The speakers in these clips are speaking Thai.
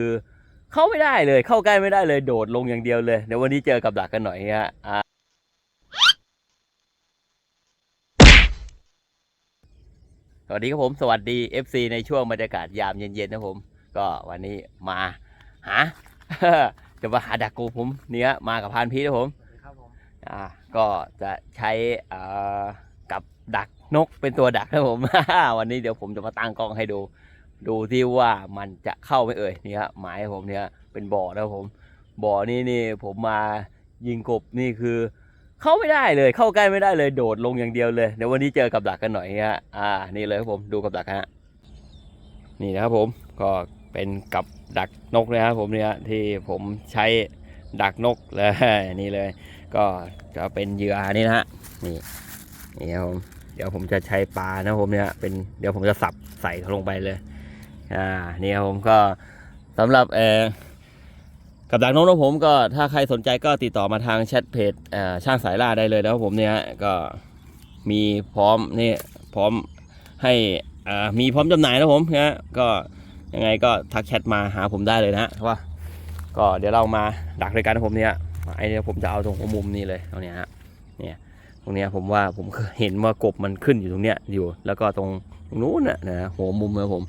คือเข้าไม่ได้เลย เข้าใกล้ไม่ได้เลยโดดลงอย่างเดียวเลย เดี๋ยววันนี้เจอกับดักกันหน่อยฮะอ่าสวัสดีครับผม สวัสดี FC ในช่วงบรรยากาศยามเย็นๆนะผม ก็วันนี้มาหาจะมาหาดักกูผมเนี่ยมากับพานพีนะผมครับผมอ่าก็จะใช้อ่ากับดักนกเป็นตัวดักนะผม วันนี้เดี๋ยวผมจะมาตั้งกล้องให้ดู ดูที่ว่ามันจะเข้าไหม่เอ่ยนี่ฮะหมายผมเนี่ยเป็นบ่อนะผมบ่อนี้นี่ผมมายิงกบนี่คือ เข้าไม่ได้เลย เข้าใกล้ไม่ได้เลยโดดลงอย่างเดียวเลยเดี๋ยววันนี้เจอกับดักกันหน่อยฮะอ่านี่เลยครับผมดูกับดักฮะนี่นะครับผมก็เป็นกับดักนกนะครับผมเนี่ยที่ผมใช้ดักนกเลยนี่เลย ก็จะเป็นเหยื่อนี่นะฮะนี่นี่ครับผมเดี๋ยวผมจะใช้ปลานะผมเนี่ยเป็นเดี๋ยวผมจะสับใส่ลงไปเลย อ่านี่ครับผมก็สำหรับเอกับดักนกของผมก็ถ้าใครสนใจก็ติดต่อมาทางแชทเพจช่างสายล่าได้เลยนะครับผมเนี่ยฮะก็มีพร้อมนี่พร้อมให้อ่ามีพร้อมจำหน่ายนะผมนะก็ยังไงก็ทักแชทมาหาผมได้เลยนะว่าก็เดี๋ยวเรามาดักด้วยกันนะผมเนี่ยไอเนี่ยผมจะเอาตรงหัวมุมนี่เลยตรงเนี้ยฮะเนี่ยตรงเนี้ยผมว่าผมเห็นว่ากบมันขึ้นอยู่ตรงเนี้ยอยู่ แล้วก็ตรงนู้นน่ะนะหัวมุมนะผม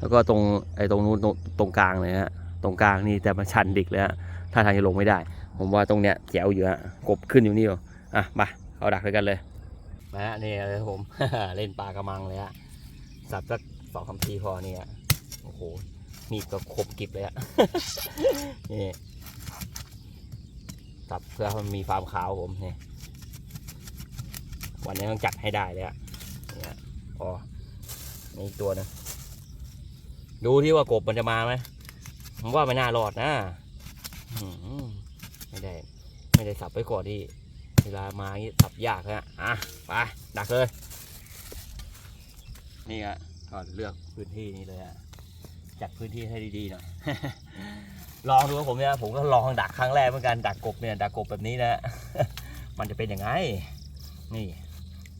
แล้วก็ตรงไอ้ตรงนู้นตรงกลางเลยฮะตรงกลางนี่แต่มันชันดิกเลยฮะถ้าทางจะลงไม่ได้ ผมว่าตรงเนี้ยแจ๋วอยู่ฮะกบขึ้นอยู่นี่อยู่อะมาเอาดักด้วยกันเลยมาฮะนี่เลยครับผมเล่นปลากระมังเลยฮะสับสักสองคำทีพอนี่ฮะโอ้โหมีดก็คมกิบเลยฮะนี่สับเพื่อให้มันมีฟามขาวผมนี่วันนี้ต้องจัดให้ได้เลยอะเนี่ยพอนี่ตัวนึง ดูที่ว่ากบมันจะมาไหมผมว่าไม่น่ารอดนะไม่ได้ ไม่ได้สับไปก่อนที่เวลามาอย่างนี้สับยากนะอะไปดักเลย นี่ฮะก็เลือกพื้นที่นี้เลยฮะจัดพื้นที่ให้ดีๆหน่อยลองดูว่าผมเนี่ยผมก็ลองดักครั้งแรกเหมือนกันดักกบเนี่ยดักกบแบบนี้นะมันจะเป็นยังไง นี่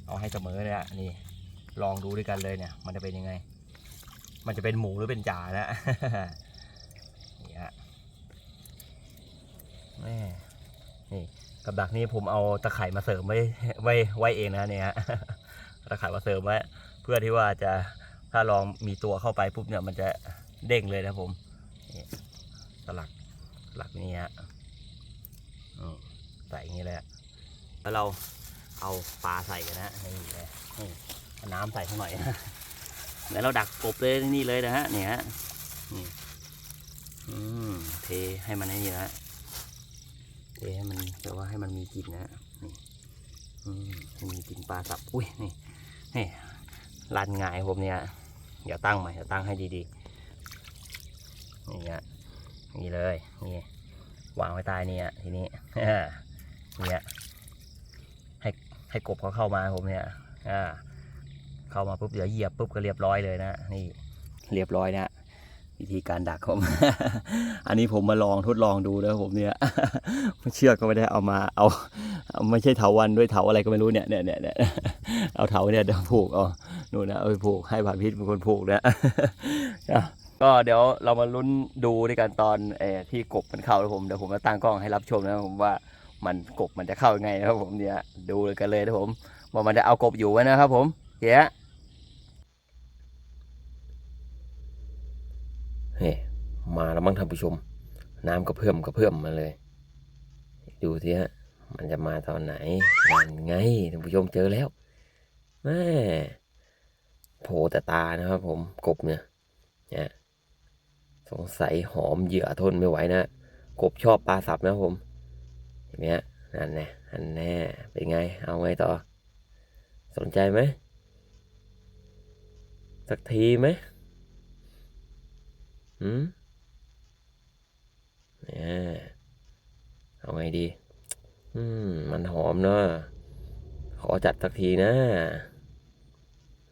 เอาให้เสมอเลยอะนี่ ลองดูด้วยกันเลยเนี่ย มันจะเป็นยังไง มันจะเป็นหมูหรือเป็นจ่านะนี่ฮะแม่นี่กับดักนี้ผมเอาตะไคร่มาเสริมไว้ไว้ไว้เองนะเนี่ยตะไคร่มาเสริมไว้เพื่อที่ว่าจะถ้าลองมีตัวเข้าไปปุ๊บเนี่ยมันจะเด้งเลยนะผมสลักสลักนี้ฮะใส่อย่างนี้เลยฮะแล้วเราเอาปลาใส่กันนะนี่เลยน้ำใส่ข้างหน่อย นะแล้วเราดักกบเลยนี่เลยนะฮะเนี่ยฮะนี่อืมเทให้มันให้นี่นะฮะเทให้มันแปลว่าให้มันมีกลิ่นนะฮะนี่อืมให้มีกลิ่นปลาสับอุ้ยนี่นี่รันงายผมเนี่ยเดี๋ยวตั้งใหม่เดี๋ยวตั้งให้ดีๆนี่ฮะนี่เลยนี่วางไว้ใต้นี่อะทีนี้เนี่ยให้ให้กบเขาเข้ามาผมเนี่ยอ่า เข้ามาปุ๊บเดี๋ยวเหยียบปุ๊บก็เรียบร้อยเลยนะนี่เรียบร้อยนะวิธีการดักผม อันนี้ผมมาลองทดลองดูนะผมเนี่ยเชือกก็ไม่ได้เอามาเอาไม่ใช่เถาวันด้วยเถาอะไรก็ไม่รู้เนี่ยเนี่ยเนี่ยเนี่ยเอาเถาเนี่ยเดี๋ยวผูกเอานู่นนะเอาไปผูกให้ผ่านพิษเป็นคนผูกนะก็เดี๋ยวเรามาลุ้นดูด้วยกันตอนอที่กบมันเข้าแล้วผมเดี๋ยวผมจะตั้งกล้องให้รับชมนะผมว่ามันกบมันจะเข้ายังไงนะครับผมเนี่ยดูกันเลยนะผมว่ามันจะเอากบอยู่ไหมนะครับผมเฮ้ย เฮ้มาแล้วมั้งท่านผู้ชม น้ำก็เพิ่มก็เพิ่มมาเลย ดูสิฮะ มันจะมาตอนไหนนั่นไงท่านผู้ชมเจอแล้วแม่โผล่แต่ตานะครับผมกบเนี่ยเนี่ยสงสัยหอมเหยื่อทนไม่ไหวนะกบชอบปลาสับนะผมเห็นไหมฮะนั่นแน่อันแน่เป็นไง เอาไงต่อ สนใจไหมสักทีไหม หืมเนี่ยเอาไงดี อืม มันหอมเนาะ ขอจัดสักทีนะ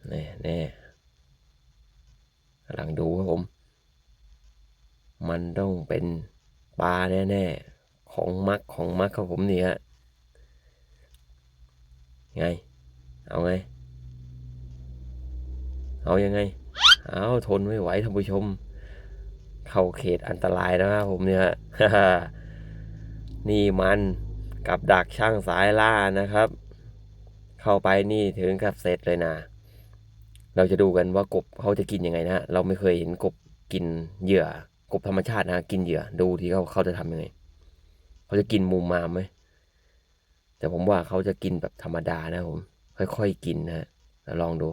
แน่แน่กำลังดูครับผม มันต้องเป็นปลาแน่ๆ ของมักของมักครับผมนี่ยไง เอาไง เอายังไง เอาทนไม่ไหวท่านผู้ชม เข้าเขตอันตรายนะครับผมเนี่ยนี่มันกับดักช่างสายล่านะครับ เข้าไปนี่ถึงกับเสร็จเลยนะเราจะดูกันว่ากบเขาจะกินยังไงนะฮะเราไม่เคยเห็นกบกินเหยื่อกบธรรมชาตินะกินเหยื่อดูที่เขาเขาจะทำยังไงเขาจะกินมุมมามไหมแต่ผมว่าเขาจะกินแบบธรรมดานะผม ค่อยๆกินนะฮะแล้วลองดู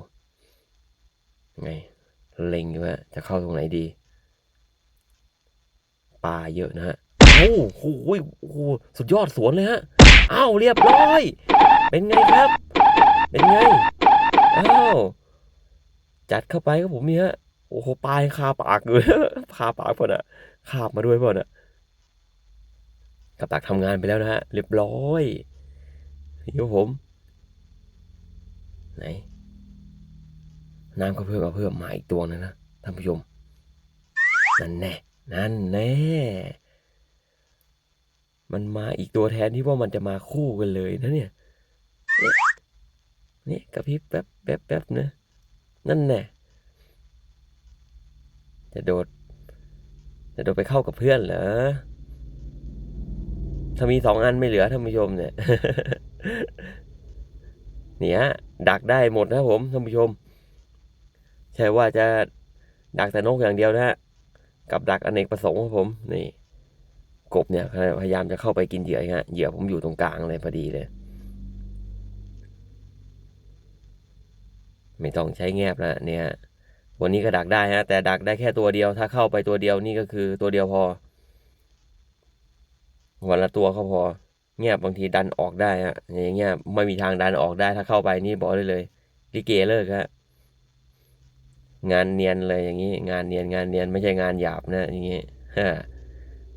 ไงเล็งอยู่ว่าจะเข้าตรงไหนดี ปลาเยอะนะฮะ โอ้โหโอ้โหสุดยอดสวนเลยฮะ อ้าวเรียบร้อย เป็นไงครับ เป็นไง อ้าว จัดเข้าไปครับผมเนี่ยฮะโอ้โหปลายคาปากเลยคาปากเพ่นอะคาบมาด้วยเพ่นอะกับตักทำงานไปแล้วนะฮะ เรียบร้อยนี่ครับผม ไหน น้ำก็เพิ่มก็เพิ่มมาอีกตัวนึงนะท่านผู้ชมนั่นแน่ นั่นแน่ มันมาอีกตัวแทนที่ว่ามันจะมาคู่กันเลยนะเนี่ยนี่ย นี่กระพริบแป๊บแป๊บแป๊บนะนั่นแน่ จะโดด จะโดดไปเข้ากับเพื่อนเหรอ ถ้ามีสองอันไม่เหลือท่านผู้ชมเนี่ย เนี่ยดักได้หมดนะผมท่านผู้ชม ใช่ว่าจะดักแต่นกอย่างเดียวนะฮะ กับดักอเนกประสงค์ของผมนี่กบเนี่ยพยายามจะเข้าไปกินเหยื่อฮะเหยื่อผมอยู่ตรงกลางเลยพอดีเลย ไม่ต้องใช้แงบแล้วเนี่ยวันนี้ก็ดักได้ฮะแต่ดักได้แค่ตัวเดียว ถ้าเข้าไปตัวเดียวนี่ก็คือตัวเดียวพอวันละตัวก็พอแงบบางทีดันออกได้ฮะอย่างเงี้ยไม่มีทางดันออกได้ถ้าเข้าไปนี่บอกได้เลยลิเกเลิกฮะ งานเนียนเลยอย่างนี้ งานเนียนงานเนียนไม่ใช่งานหยาบนะอย่างนี้ฮะ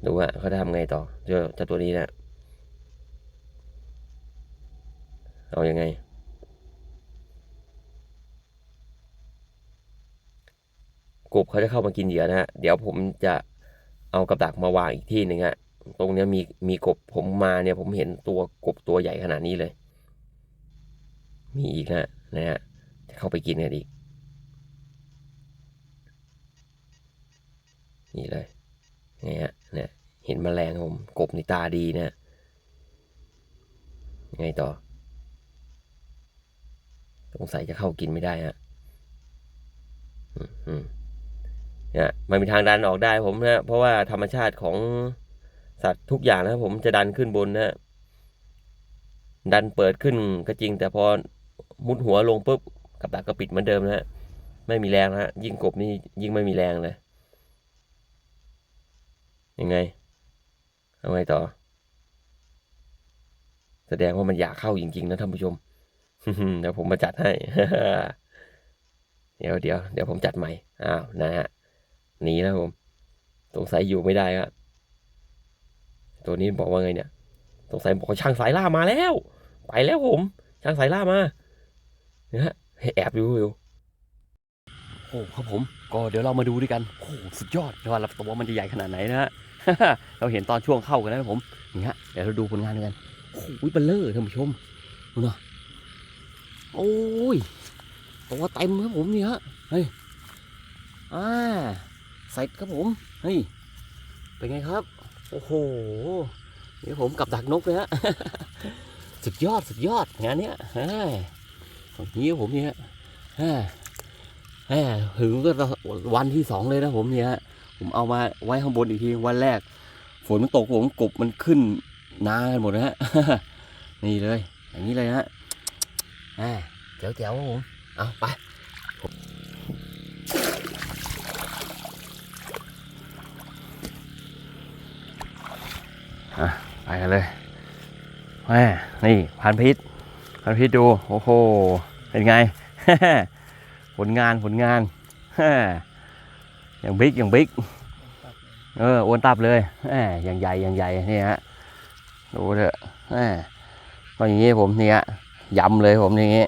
ดูว่าเขาจะทำไงต่อเจ้าตัวนี้นะเอาอยัางไง กบเขาจะเข้ามากินเหยื่อนะฮะเดี๋ยวผมจะเอากับดักมาวางอีกที่หนึ่งฮะตรงนี้มีมีกบผมมาเนี่ยผมเห็นตัวกบตัวใหญ่ขนาดนี้เลย มีอีกนะนะฮะจะเข้าไปกินกันอีก นี่เลย นี่ฮะเนี่ยเห็นแมลงผมกบในตาดีนะยังไงต่อ สงสัยจะเข้ากินไม่ได้ฮะเนี่ยมันมีทางดันออกได้ผมนะเพราะว่าธรรมชาติของสัตว์ทุกอย่างนะผมจะดันขึ้นบนนะดันเปิดขึ้นก็จริง แต่พอมุดหัวลงปุ๊บกับดักก็ปิดเหมือนเดิมนะฮะไม่มีแรงนะฮะยิ่งกบนี่ยิ่งไม่มีแรงเลย ยังไงเอาไงต่อ แสดงว่ามันอยากเข้าจริง ๆ นะท่านผู้ชมเดี๋ยวผมมาจัดให้ เดี๋ยวเดี๋ยวเดี๋ยวผมจัดใหม่ อ้าวนะฮะหนีแล้วผมสงสัยอยู่ไม่ได้ครับตัวนี้บอกว่าไงเนี่ยสงสัยบอกช่างสายล่ามาแล้ว ไปแล้วผม ช่างสายล่ามาเนี่ยฮะให้แอบดูอยู่โอ้ครับผม ก็เดี๋ยวเรามาดูด้วยกันโอ้สุดยอดว่าตัวมันจะใหญ่ขนาดไหนนะฮะ เราเห็นตอนช่วงเข้ากันนะผมนี่ฮะเดี๋ยวเราดูผลงานกันโอ้ยเบลเลอร์ท่านผู้ชมดูนะโอ้ยตัวเต็มครับผมนี่ฮะเฮ้ยอ่าเสร็จครับผมเฮ้ยเป็นไงครับโอ้โหนี่ผมกับดักนกเลยฮะสุดยอดสุดยอดงานเนี้ยเฮ้ยตรงนี้ผมเนี่ยฮะแหมถึงก็วันที่สองเลยนะผมเนี่ยฮะ ผมเอามาไว้ข้างบนอีกทีวันแรก ฝนมันตกผมกบมันขึ้นนากันหมดนะฮะนี่เลย อย่างนี้เลยฮะอ่าเจ๋วๆครับผมเอาไปอะไปกันเลยแม่นี่พันพิษพันพิษดู โอ้โห เป็นไง ผลงานผลงาน อย่างบิ๊กอย่างบิ๊กเอออ้วนตับเลยแหมอย่างใหญ่อย่างใหญ่นี่ฮะดูเถอะแหมก็อย่างนี้ผมนี่ยยำเลยผมอย่างนี้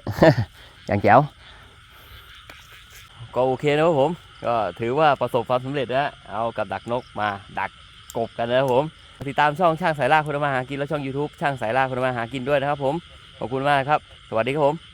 อย่างแจ๋วก็โอเคนะครับผม ก็ถือว่าประสบความสำเร็จนะเอากับดักนกมาดักกบกันนะครับผมติดตามช่องช่างสายล่าคนทำมาหากินและช่อง YouTube ช่างสายล่าคนทำมาหากินด้วยนะครับผมขอบคุณมากครับ สวัสดีครับผม